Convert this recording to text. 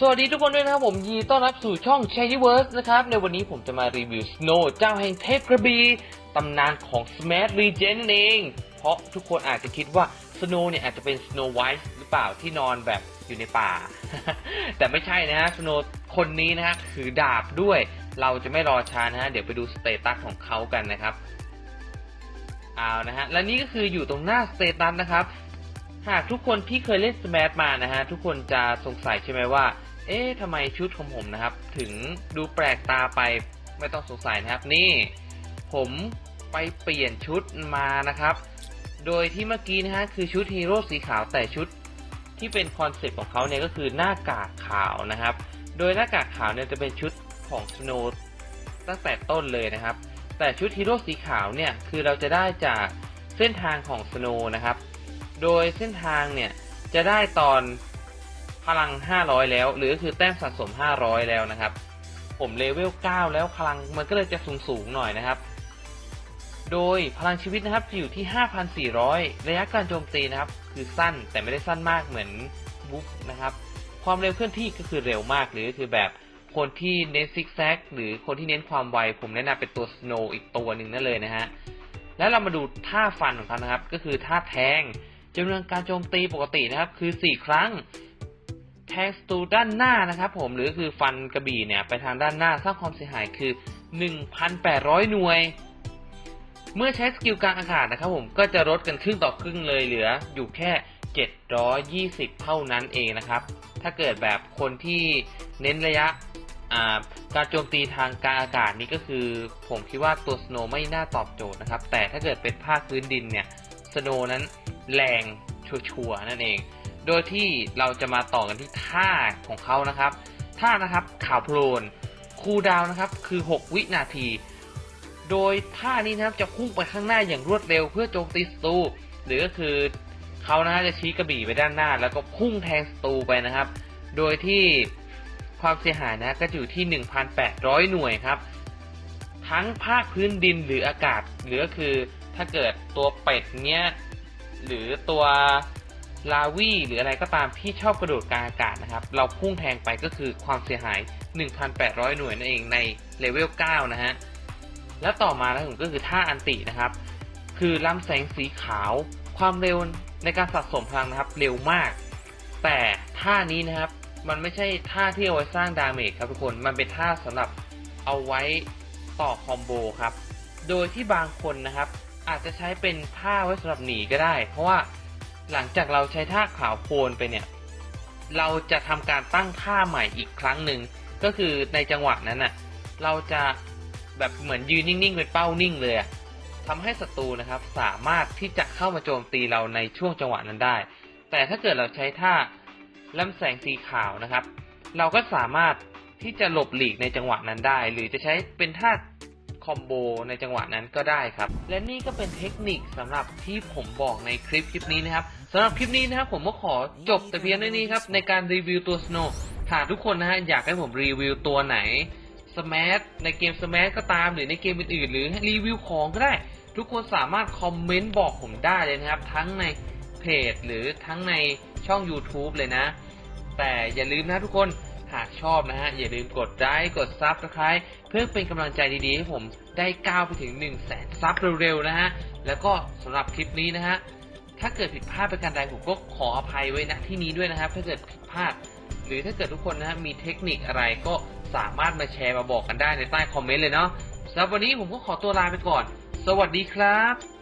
สวัสดีทุกคนด้วยนะครับผมยีต้อนรับสู่ช่อง c h a n y w o r s e นะครับ ในวันนี้ผมจะมารีวิว Snow เจ้าแห่งเทพกระบี่ตำนานของ Smash Regen นั่นเอง เพราะทุกคนอาจจะคิดว่า Snow เนี่ยอาจจะเป็น Snow White หรือเปล่าที่นอนแบบอยู่ในป่า แต่ไม่ใช่นะฮะ Snow คนนี้นะฮะถือดาบด้วย เราจะไม่รอช้านะฮะ เดี๋ยวไปดูสเตตัสของเขากันนะครับเอานะฮะ และนี่ก็คืออยู่ตรงหน้าสเตตัสนะครับ หากทุกคนที่เคยเล่นสมาร์ทมานะฮะทุกคนจะสงสัยใช่ไหมว่า เอ๊ะทำไมชุดของผมนะครับ ถึงดูแปลกตาไปไม่ต้องสงสัยนะครับ นี่ ผมไปเปลี่ยนชุดมานะครับ โดยที่เมื่อกี้นะฮะคือชุดฮีโร่สีขาวแต่ชุดที่เป็นคอนเซ็ปต์ของเขาเนี่ยก็คือหน้ากากขาวนะครับ โดยหน้ากากขาวเนี่ยจะเป็นชุดของสโนว์ตั้งแต่ต้นเลยนะครับ แต่ชุดฮีโร่สีขาวเนี่ยคือเราจะได้จากเส้นทางของสโนว์นะครับ โดยเส้นทางเนี่ยจะได้ตอน พลัง 500 แล้ว หรือก็คือแต้มสะสม 500 แล้วนะครับ ผมเลเวล 9 แล้วพลังมันก็เลยจะสูงสูงหน่อยนะครับ โดยพลังชีวิตนะครับจะอยู่ที่ 5,400 ระยะการโจมตีนะครับ คือสั้นแต่ไม่ได้สั้นมากเหมือนบุ๊ฟนะครับ ความเร็วเคลื่อนที่ก็คือเร็วมากหรือคือแบบคนที่เน้นซิกแซกหรือคนที่เน้นความไว ผมแนะนำเป็นตัวสโนว์อีกตัวหนึ่งนั่นเลยนะฮะ แล้วเรามาดูท่าฟันของเขานะครับ ก็คือท่าแทงจำนวนการโจมตีปกตินะครับ คือ 4 ครั้ง งสตูด้านหน้านะครับผมหรือคือฟันกระบี่เนี่ยไปทางด้านหน้าสร้างความเสียหายคือ 1,800 หน่วย เมื่อใช้สกิลกลางอากาศนะครับผมก็จะลดกันครึ่งต่อครึ่งเลยเหลืออยู่แค่ 720 เท่านั้นเองนะครับ ถ้าเกิดแบบคนที่เน้นระยะการโจมตีทางการอากาศนี่ก็คือ ผมคิดว่าตัวสโนไม่น่าตอบโจทย์นะครับ แต่ถ้าเกิดเป็นภาคพื้นดินเนี่ยสโนนั้นแรงชัวร์ๆนั่นเอง โดยที่เราจะมาต่อกันที่ท่าของเขานะครับ ท่านะครับข่าวโพลนคูดาวนะครับคือ 6 วินาที โดยท่านี้นะครับจะพุ่งไปข้างหน้าอย่างรวดเร็วเพื่อโจมตีศัตรูหรือก็คือเขานะจะชี้กระบี่ไปด้านหน้า แล้วก็พุ่งแทงศัตรูไปนะครับ โดยที่ความเสียหายนะก็อยู่ที่ 1,800 หน่วยครับ ทั้งภาคพื้นดินหรืออากาศหรือก็คือถ้าเกิดตัวเป็ดเนี้ยหรือตัว ลาวี่หรืออะไรก็ตามที่ชอบกระโดดกลางอากาศนะครับ เราพุ่งแทงไปก็คือความเสียหาย 1,800 หน่วยนั่นเองในเลเวล 9 นะฮะ และต่อมานะผมก็คือท่าอันตินะครับ คือลำแสงสีขาว ความเร็วในการสะสมพลังนะครับ เร็วมาก แต่ท่านี้นะครับ มันไม่ใช่ท่าที่เอาไว้สร้างดาเมจครับทุกคน มันเป็นท่าสำหรับเอาไว้ต่อคอมโบครับ โดยที่บางคนนะครับ อาจจะใช้เป็นท่าไว้สำหรับหนีก็ได้ เพราะว่า หลังจากเราใช้ท่าขาวโพลนไปเนี่ย เราจะทำการตั้งท่าใหม่อีกครั้งหนึ่ง ก็คือในจังหวะนั้นน่ะ เราจะแบบเหมือนยืนนิ่งๆเป็นเป้านิ่งเลยอะทำให้ศัตรูนะครับสามารถที่จะเข้ามาโจมตีเราในช่วงจังหวะนั้นได้ แต่ถ้าเกิดเราใช้ท่าลำแสงสีขาวนะครับ เราก็สามารถที่จะหลบหลีกในจังหวะนั้นได้ หรือจะใช้เป็นท่า คอมโบในจังหวะนั้นก็ได้ครับ และนี่ก็เป็นเทคนิคสำหรับที่ผมบอกในคลิปคลิปนี้นะครับสำหรับคลิปนี้นะครับผมก็ขอจบแต่เพียงเท่านี้ครับในการรีวิวตัว Snow หากทุกคนนะฮะอยากให้ผมรีวิวตัวไหนสมาร์ทในเกมสมาร์ทก็ตามหรือในเกมอื่นๆ หรือรีวิวของก็ได้ ทุกคนสามารถคอมเมนต์บอกผมได้เลยนะครับ ทั้งในเพจหรือทั้งในช่อง YouTube เลยนะ แต่อย่าลืมนะทุกคน หากชอบนะฮะ อย่าลืมกดไลค์กดซับสไคร b e เพื่อเป็นกำลังใจดีๆ ให้ผมได้ก้าวไปถึง 1 0 0 0 0แสนซับเร็วๆนะฮะ แล้วก็สำหรับคลิปนี้นะฮะ ถ้าเกิดผิดพลาดประการใดผมก็ขออภัยไว้ณที่นี้ด้วยนะครับ ถ้าเกิดผิดพลาด หรือถ้าเกิดทุกคนนะฮะมีเทคนิคอะไรก็สามารถมาแชร์มาบอกกันได้ในใต้คอมเมนต์เลยเนาะสำหรับวันนี้ผมก็ขอตัวลาไปก่อน สวัสดีครับ